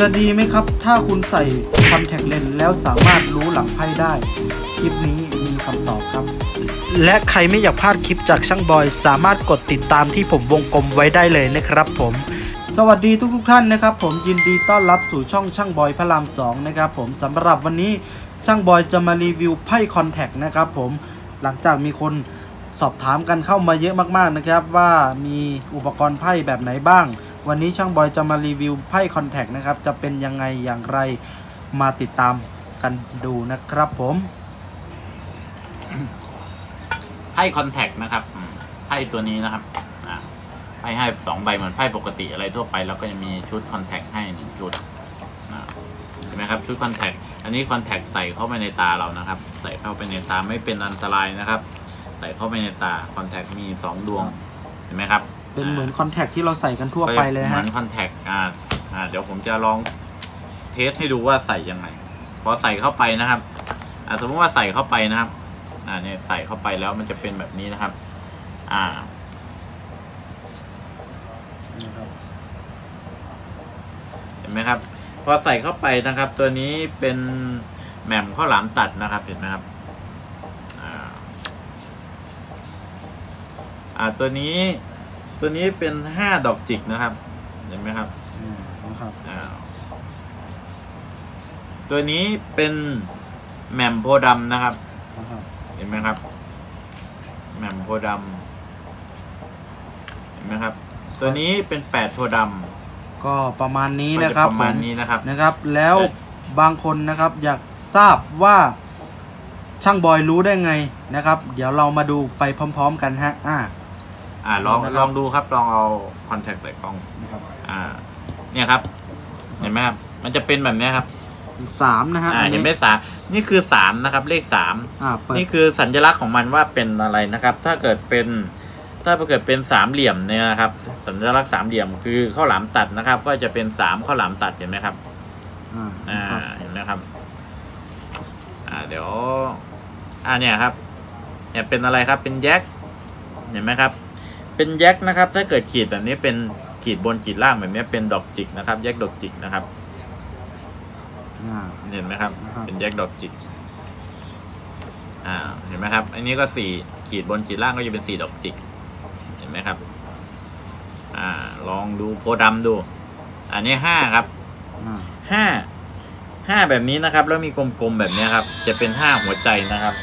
จะดีไหมครับ ถ้าคุณใส่คอนแทคเลนส์แล้วสามารถรู้หลังไพ่ได้ คลิปนี้มีคำตอบครับ และใครไม่อยากพลาดคลิปจากช่างบอย สามารถกดติดตามที่ผมวงกลมไว้ได้เลยนะครับผมสวัสดีทุกทุกๆท่านนะครับ ผมยินดีต้อนรับสู่ช่องช่างบอยพระรามสองนะครับผมสำหรับวันนี้ช่างบอยจะมารีวิวไพ่คอนแทคนะครับผมหลังจากมีคนสอบถามกันเข้ามาเยอะมากๆนะครับ ว่ามีอุปกรณ์ไพ่แบบไหนบ้าง วันนี้ช่างบอยจะมารีวิวไพ่คอนแทคนะครับ จะเป็นยังไงอย่างไรมาติดตามกันดูนะครับผมไพ่คอนแทคนะครับไพ่ตัวนี้นะครับไพ่ให้สองใบเหมือนไพ่ปกติอะไรทั่วไป แล้วก็จะมีชุดคอนแทคให้หนึ่งชุดอ่าเห็นไหมครับชุดคอนแทคอันนี้คอนแทคใส่เข้าไปในตาเรานะครับ ใส่เข้าไปในตาไม่เป็นอันตรายนะครับ ใส่เข้าไปในตาคอนแทคมีสองดวงเห็นไหมครับ เป็นเหมือนคอนแทคที่เราใส่กันทั่วไปเลยเหมืฮะอนคอนแทคอ่าอ่า เดี๋ยวผมจะลองเทสให้ดูว่าใส่ยังไง พอใส่เข้าไปนะครับอ่าสมมติว่าใส่เข้าไปนะครับ อ่าเนี่ยใส่เข้าไปแล้วมันจะเป็นแบบนี้นะครับ อ่าเห็นไหมครับ พอใส่เข้าไปนะครับ ตัวนี้เป็นแหม่มข้าวหลามตัดนะครับ เห็นไหมครับอ่าอ่าตัวนี้ ตัวนี้เป็นห้าดอกจิกนะครับ เห็นไหมครับอืมนะครับอ่าตัวนี้เป็นแหม่มโพธิ์ดำนะครับนะครับเห็นไหมครับแหม่มโพธิ์ดำเห็นไหมครับ ตัวนี้เป็นแปดโพธิ์ดำก็ประมาณนี้ก็นะจะครับประมาณผมนี้นะครับ นะครับ แล้วเออบางคนนะครับอยากทราบว่าช่างบอยรู้ได้ไงนะครับ เดี๋ยวเรามาดูไปพร้อม ๆ กันฮะอ่า อ่าลองนะครับ ลองดูครับลองเอาคอนแทคใส่กล้อง นะครับอ่า เนี่ยครับ เห็นไหมครับ มันจะเป็นแบบเนี้ยครับ สามนะฮะอ่าอันเห็นี้นไหมสามนี่คือสามนะครับ เลขสาม อ่าเปิด นี่คือสัญลักษณ์ของมันว่าเป็นอะไรนะครับ ถ้าเกิดเป็น ถ้าเกิดเป็นสามเหลี่ยมเนี่ยนะครับ สัญลักษณ์สามเหลี่ยมคือข้าวหลามตัดนะครับ ก็จะเป็นสามข้าวหลามตัดเห็นไหมครับ อ่าอ่าครับเห็นไหมครับ อ่า เดี๋ยว อ่าเนี่ยครับ เนี่ยเป็นอะไรครับ เป็นแยกเห็นไหมครับ เป็นแยกนะครับ ถ้าเกิดขีดแบบนี้เป็นขีดบนขีดล่างแบบนี้เป็นดอกจิกนะครับ แยกดอกจิกนะครับอ่าเห็นไหมครับ นะครับ เป็นแยกดอกจิก อ่า เห็นไหมครับ อันนี้ก็สี่ขีดบนขีดล่างก็จะเป็นสี่ดอกจิก เห็นไหมครับ อ่า ลองดูโพธิ์ดำดู อันนี้ห้าครับ อ่าห้า ห้าแบบนี้นะครับ แล้วมีกลมๆแบบนี้ครับ จะเป็นห้าหัวใจนะครับ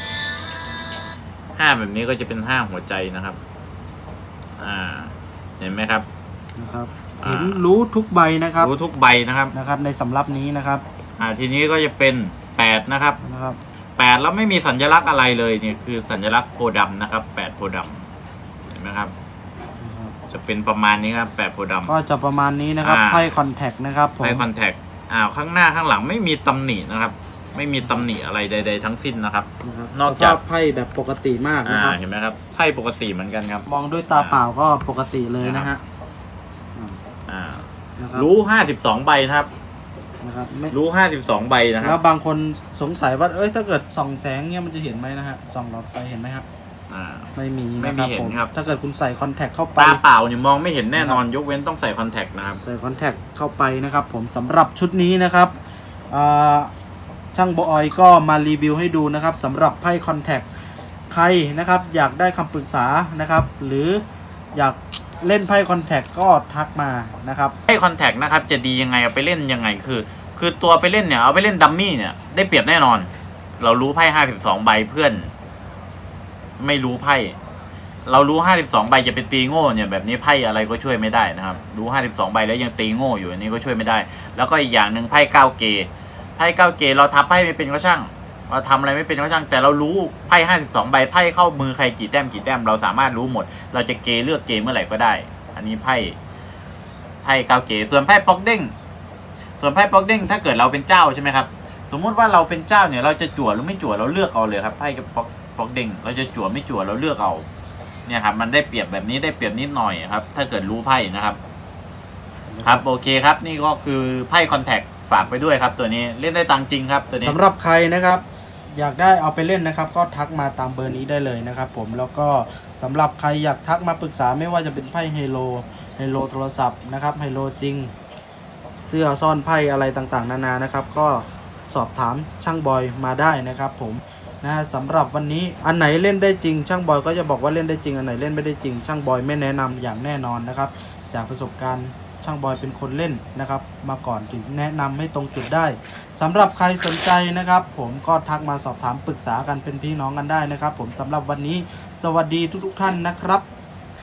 ห้าแบบนี้ก็จะเป็นห้าหัวใจนะครับ อ่า เห็นไหมครับ นะครับอ่าเห็นรู้ทุกใบนะครับ รู้ทุกใบนะครับนะครับ ในสำรับนี้นะครับอ่าทีนี้ก็จะเป็นแปดนะครับนะครับแปดแล้วไม่มีสัญลักษณ์อะไรเลยเนี่ยคือสัญลักษณ์โพธิ์ดำนะครับแปดโพธิ์ดำเห็นไหมครับนะครับ จะเป็นประมาณนี้ครับแปดโพธิ์ดำก็จะประมาณนี้นะครับอ่าไพ่คอนแทคนะครับผมไทคอนแทคอ่าข้างหน้าข้างหลังไม่มีตำหนินะครับ ไม่มีตำหนิอะไรใด ๆ ทั้งสิ้นนะครับ นะครับนอกจาก สภพไพ่แบบปกติมากอ่านะครับ เห็นไหมครับไพ่ปกติเหมือนกันครับ มองด้วยตาเปล่าก็ปกติเลยนะฮะอ่าอ่านะครับรู้ห้าสิบสองใบนะครับ นะครับไม่รู้ห้าสิบสองใบนะคแล้รัวบ บางคนสงสัยว่า เอ้ยถ้าเกิดส่องแสงเนี่ยมันจะเห็นไหมนะฮะส่องหลอดไฟเห็นไหมครับอ่า ไม่มีไม่นะมีครับเห็นผมครับถ้าเกิดคุณใส่คอนแทคเข้าไป ตาเปล่าเนี่ยมองไม่เห็นแน่นอนยกเว้นต้องใส่คอนแทคนะครับ ใส่คอนแทคเข้าไปนะครับ ผมสำหรับชุดนี้นะครับอ่า ช่างบอยก็มารีวิวให้ดูนะครับสำหรับไพ่คอนแทคใครนะครับอยากได้คำปรึกษานะครับ หรืออยากเล่นไพ่คอนแทคก็ทักมานะครับไพ่คอนแทคนะครับจะดียังไงเอาไปเล่นยังไงคือ คือตัวไปเล่นเนี่ยเอาไปเล่นดัมมี่เนี่ยได้เปรียบแน่นอน เรารู้ไพ่ห้าสิบสองใบเพื่อน ไม่รู้ไพ่เรารู้ห้าสิบสองใบจะไปตีโง่เนี่ยแบบนี้ไพ่อะไรก็ช่วยไม่ได้นะครับ รู้ห้าสิบสองใบแล้วยังตีโง่อยู่อันนี้ก็ช่วยไม่ได้ แล้วก็อีกอย่างหนึ่งไพ่เก้าเกย ไพ่เก้าเกเราทับไพ่ไม่เป็นก็ช่าง เราทำอะไรไม่เป็นก็ช่าง แต่เรารู้ไพ่ห้าสิบสองใบไพ่เข้ามือใครกี่แต้มกี่แต้มเราสามารถรู้หมด เราจะเกเลือกเกเมื่อไหร่ก็ได้ อันนี้ไพ่ไพ่เก้าเกส่วนไพ่ป๊อกเด้งส่วนไพ่ป๊อกเด้งถ้าเกิดเราเป็นเจ้าใช่ไหมครับ สมมุติว่าเราเป็นเจ้าเนี่ยเราจะจั่วหรือไม่จั่วเราเลือกเอาเลยครับไพ่กับป๊อกป๊อกเด้งเราจะจั่วไม่จั่วเราเลือกเอาเนี่ยครับมันได้เปรียบแบบนี้ได้เปรียบนิดหน่อยครับ ถ้าเกิดรู้ไพ่นะครับ ครับโอเคครับ นี่ก็คือไพ่คอนแทค ฝากไปด้วยครับตัวนี้เล่นได้ตังจริงครับตัวนี้สำหรับใครนะครับ อยากได้เอาไปเล่นนะครับ ก็ทักมาตามเบอร์นี้ได้เลยนะครับผมแล้วก็สำหรับใครอยากทักมาปรึกษาไม่ว่าจะเป็นไพ่ไฮโลไฮโลโทรศัพท์นะครับไฮโลจริง เสื้อซ่อนไพ่อะไรต่างๆ นานานะครับ ก็สอบถามช่างบอยมาได้นะครับ ผมนะสำหรับวันนี้อันไหนเล่นได้จริง ช่างบอยก็จะบอกว่าเล่นได้จริง อันไหนเล่นไม่ได้จริง ช่างบอยไม่แนะนำอย่างแน่นอนนะครับ จากประสบการณ์ ช่างบอยเป็นคนเล่นนะครับ มาก่อนถึงแนะนำให้ตรงจุดได้สำหรับใครสนใจนะครับ ผมก็ทักมาสอบถามปรึกษากันเป็นพี่น้องกันได้นะครับ ผมสำหรับวันนี้สวัสดีทุกๆท่านนะครับ